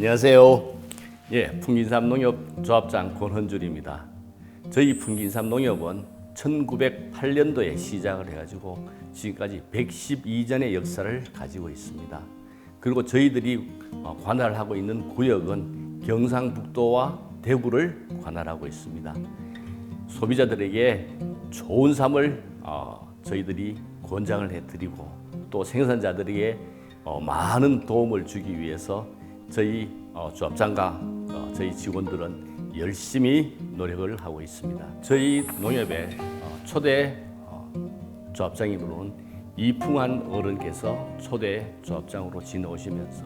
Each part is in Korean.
안녕하세요. 예, 풍긴삼 농협 조합장 권헌줄입니다. 저희 풍긴삼 농협은 1908년도에 시작을 해가지고 지금까지 112전의 역사를 가지고 있습니다. 그리고 저희들이 어, 관할하고 있는 구역은 경상북도와 대구를 관할하고 있습니다. 소비자들에게 좋은 삶을 어, 저희들이 권장을 해드리고 또 생산자들에게 어, 많은 도움을 주기 위해서 저희 어, 조합장과 어, 저희 직원들은 열심히 노력을 하고 있습니다. 저희 농협의 어, 초대 어, 조합장님으로는 이풍한 어른께서 초대 조합장으로 지내오시면서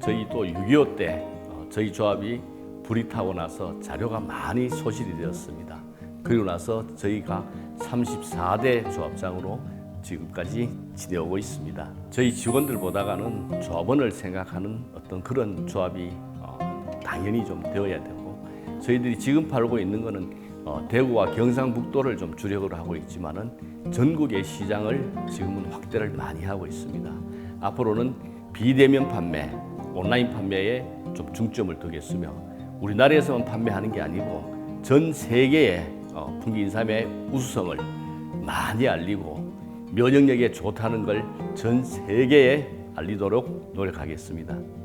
저희 또 6.25때 어, 저희 조합이 불이 타고 나서 자료가 많이 소실이 되었습니다. 그리고 나서 저희가 34대 조합장으로 지금까지 지내오고 있습니다. 저희 직원들 보다가는 조합원을 생각하는 어떤 그런 조합이 어, 당연히 좀 되어야 되고 저희들이 지금 팔고 있는 거는 어, 대구와 경상북도를 좀 주력으로 하고 있지만은 전국의 시장을 지금은 확대를 많이 하고 있습니다. 앞으로는 비대면 판매, 온라인 판매에 좀 중점을 두겠으며 우리나라에서만 판매하는 게 아니고 전 세계에 어, 풍기인삼의 우수성을 많이 알리고 면역력에 좋다는 걸 전 세계에 알리도록 노력하겠습니다.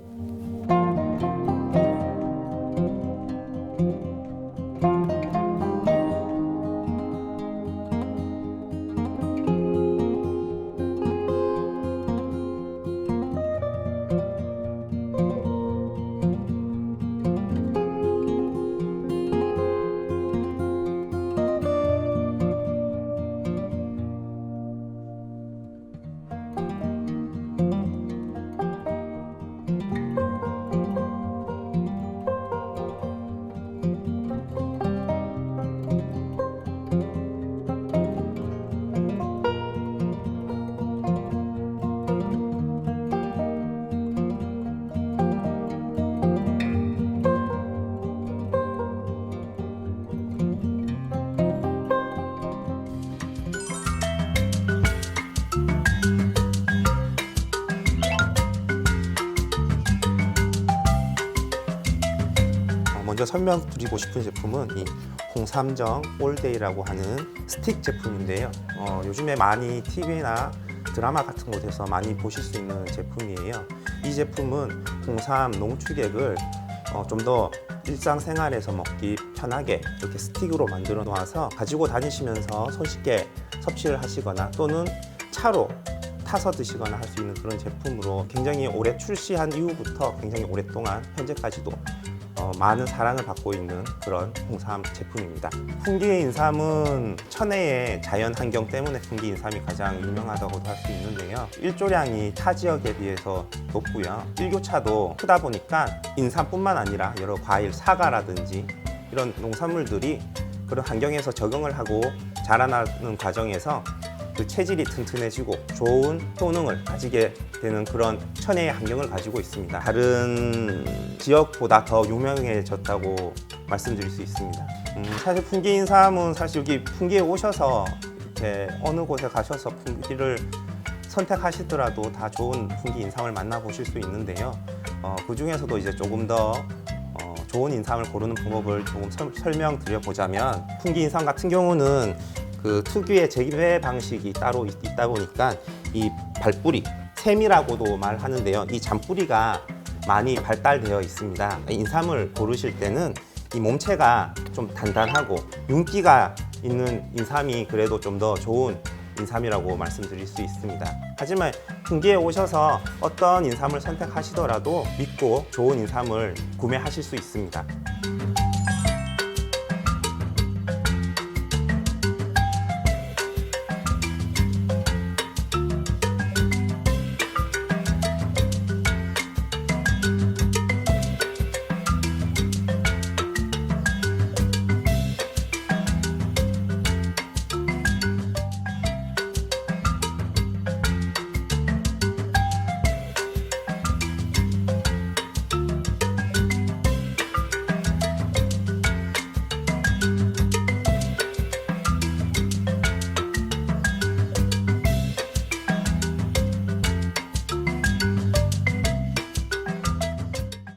먼저 설명드리고 싶은 제품은 이 홍삼정 올데이라고 하는 스틱 제품인데요. 어, 요즘에 많이 TV나 드라마 같은 곳에서 많이 보실 수 있는 제품이에요. 이 제품은 홍삼 농축액을 어, 좀더 일상생활에서 먹기 편하게 이렇게 스틱으로 만들어 놓아서 가지고 다니시면서 손쉽게 섭취를 하시거나 또는 차로 타서 드시거나 할 수 있는 그런 제품으로 굉장히 오래 출시한 이후부터 굉장히 오랫동안 현재까지도 어, 많은 사랑을 받고 있는 그런 홍삼 제품입니다. 풍기의 인삼은 천혜의 자연 환경 때문에 풍기 인삼이 가장 유명하다고도 할 수 있는데요. 일조량이 타 지역에 비해서 높고요. 일교차도 크다 보니까 인삼뿐만 아니라 여러 과일, 사과라든지 이런 농산물들이 그런 환경에서 적응을 하고 자라나는 과정에서 그 체질이 튼튼해지고 좋은 효능을 가지게 되는 그런 천혜의 환경을 가지고 있습니다. 다른 지역보다 더 유명해졌다고 말씀드릴 수 있습니다. 음, 사실 풍기인삼은 사실 여기 풍기에 오셔서 이렇게 어느 곳에 가셔서 풍기를 선택하시더라도 다 좋은 풍기 인삼을 만나보실 수 있는데요. 어, 그 중에서도 이제 조금 더 어, 좋은 인삼을 고르는 방법을 조금 설- 설명드려 보자면 풍기 인삼 같은 경우는 그 특유의 재배 방식이 따로 있, 다 보니까 이 발뿌리 샘이라고도 말하는데요. 이 잔뿌리가 많이 발달되어 있습니다. 인삼을 고르실 때는 이 몸체가 좀 단단하고 윤기가 있는 인삼이 그래도 좀 더 좋은 인삼이라고 말씀드릴 수 있습니다. 하지만 풍기에 오셔서 어떤 인삼을 선택하시더라도 믿고 좋은 인삼을 구매하실 수 있습니다.